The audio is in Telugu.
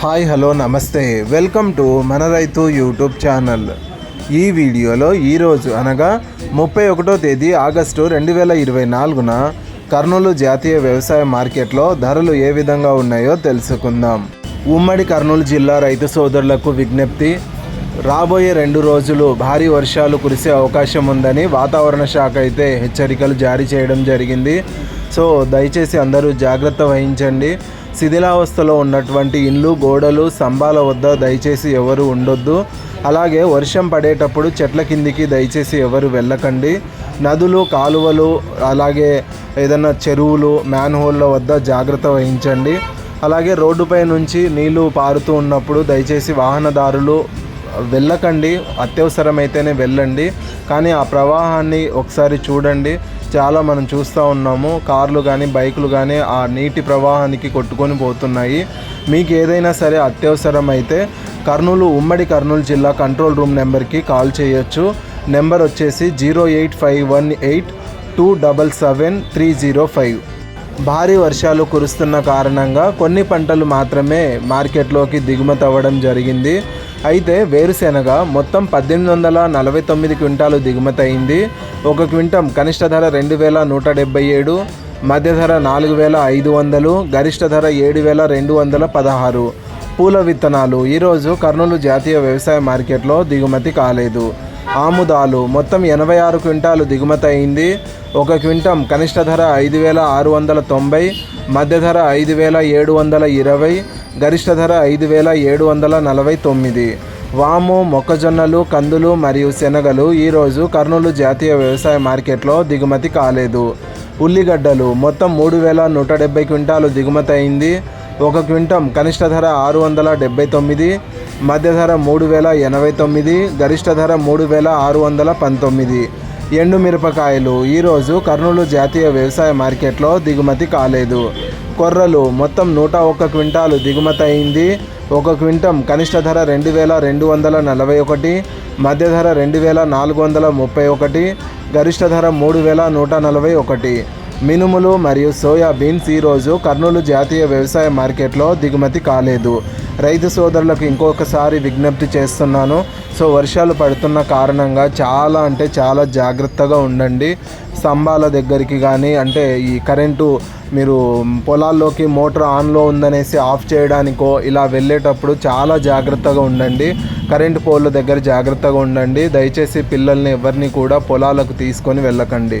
హాయ్ హలో నమస్తే. వెల్కమ్ టు మన రైతు యూట్యూబ్ ఛానల్. ఈ వీడియోలో ఈరోజు అనగా ముప్పై ఒకటో తేదీ ఆగస్టు రెండు వేల ఇరవై నాలుగున కర్నూలు జాతీయ వ్యవసాయ మార్కెట్లో ధరలు ఏ విధంగా ఉన్నాయో తెలుసుకుందాం. ఉమ్మడి కర్నూలు జిల్లా రైతు సోదరులకు విజ్ఞప్తి రాబోయే రెండు రోజులు భారీ వర్షాలు కురిసే అవకాశం ఉందని వాతావరణ శాఖ అయితే హెచ్చరికలు జారీ చేయడం జరిగింది. సో దయచేసి అందరూ జాగ్రత్త వహించండి. శిథిలావస్థలో ఉన్నటువంటి ఇండ్లు గోడలు స్తంభాల వద్ద దయచేసి ఎవరు ఉండొద్దు. అలాగే వర్షం పడేటప్పుడు చెట్ల కిందికి దయచేసి ఎవరు వెళ్ళకండి. నదులు కాలువలు అలాగే ఏదైనా చెరువులు మ్యాన్హోల్ల వద్ద జాగ్రత్త వహించండి. అలాగే రోడ్డుపై నుంచి నీళ్ళు పారుతూ ఉన్నప్పుడు దయచేసి వాహనదారులు వెళ్ళకండి. అత్యవసరమైతేనే వెళ్ళండి. కానీ ఆ ప్రవాహాన్ని ఒకసారి చూడండి. చాలా మనం చూస్తూ ఉన్నాము. కార్లు కానీ బైకులు కానీ ఆ నీటి ప్రవాహానికి కొట్టుకొని పోతున్నాయి. మీకు ఏదైనా సరే అత్యవసరం అయితే కర్నూలు ఉమ్మడి కర్నూలు జిల్లా కంట్రోల్ రూమ్ నెంబర్కి కాల్ చేయొచ్చు. నెంబర్ వచ్చేసి zero eight five one eight two double seven three zero five. భారీ వర్షాలు కురుస్తున్న కారణంగా కొన్ని పంటలు మాత్రమే మార్కెట్లోకి దిగుమతి అవ్వడం జరిగింది. అయితే వేరుశెనగ మొత్తం పద్దెనిమిది వందల నలభై తొమ్మిది క్వింటాలు దిగుమతి అయింది. ఒక క్వింటం కనిష్ట ధర రెండు వేల నూట డెబ్బై ఏడు మధ్య ధర నాలుగు వేల ఐదు వందలు గరిష్ట ధర ఏడు వేల రెండు వందల పదహారు. పూల విత్తనాలు ఈరోజు కర్నూలు జాతీయ వ్యవసాయ మార్కెట్లో దిగుమతి కాలేదు. ఆముదాలు. మొత్తం ఎనభై ఆరు క్వింటాలు దిగుమతి అయింది. ఒక క్వింటం కనిష్ట ధర ఐదు వేల ఆరు వందల తొంభై మధ్య ధర ఐదు వేల ఏడు వందల ఇరవై గరిష్ట ధర ఐదు వేల ఏడు వందల నలభై తొమ్మిది. వాము మొక్కజొన్నలు కందులు మరియు శనగలు ఈరోజు కర్నూలు జాతీయ వ్యవసాయ మార్కెట్లో దిగుమతి కాలేదు. ఉల్లిగడ్డలు మొత్తం మూడు వేల నూట డెబ్బై క్వింటాలు దిగుమతి అయింది. ఒక క్వింటం కనిష్ట ధర ఆరు వందల డెబ్బై తొమ్మిది మధ్య ధర మూడు వేల ఎనభై తొమ్మిది గరిష్ట ధర మూడు వేల ఆరు వందల పంతొమ్మిది. ఎండు మిరపకాయలు. ఈరోజు కర్నూలు జాతీయ వ్యవసాయ మార్కెట్లో దిగుమతి కాలేదు. కొర్రలు మొత్తం నూట ఒక్క క్వింటాలు దిగుమతి అయింది. ఒక క్వింటం కనిష్ట ధర రెండు వేల రెండు వందల నలభై ఒకటి మధ్య ధర రెండు వేల నాలుగు వందల ముప్పై ఒకటి గరిష్ట ధర మూడు వేల నూట నలభై ఒకటి. మినుములు మరియు సోయా బీన్స్ ఈరోజు కర్నూలు జాతీయ వ్యవసాయ మార్కెట్లో దిగుమతి కాలేదు. రైతు సోదరులకు ఇంకొకసారి విజ్ఞప్తి చేస్తున్నాను. సో వర్షాలు పడుతున్న కారణంగా చాలా అంటే చాలా జాగ్రత్తగా ఉండండి. స్తంభాల దగ్గరికి కానీ అంటే ఈ కరెంటు మీరు పొలాల్లోకి మోటార్ ఆన్లో ఉందనేసి ఆఫ్ చేయడానికో ఇలా వెళ్ళేటప్పుడు చాలా జాగ్రత్తగా ఉండండి. కరెంటు పోల్ల దగ్గర జాగ్రత్తగా ఉండండి. దయచేసి పిల్లల్ని ఎవరిని కూడా పొలాలకు తీసుకొని వెళ్ళకండి.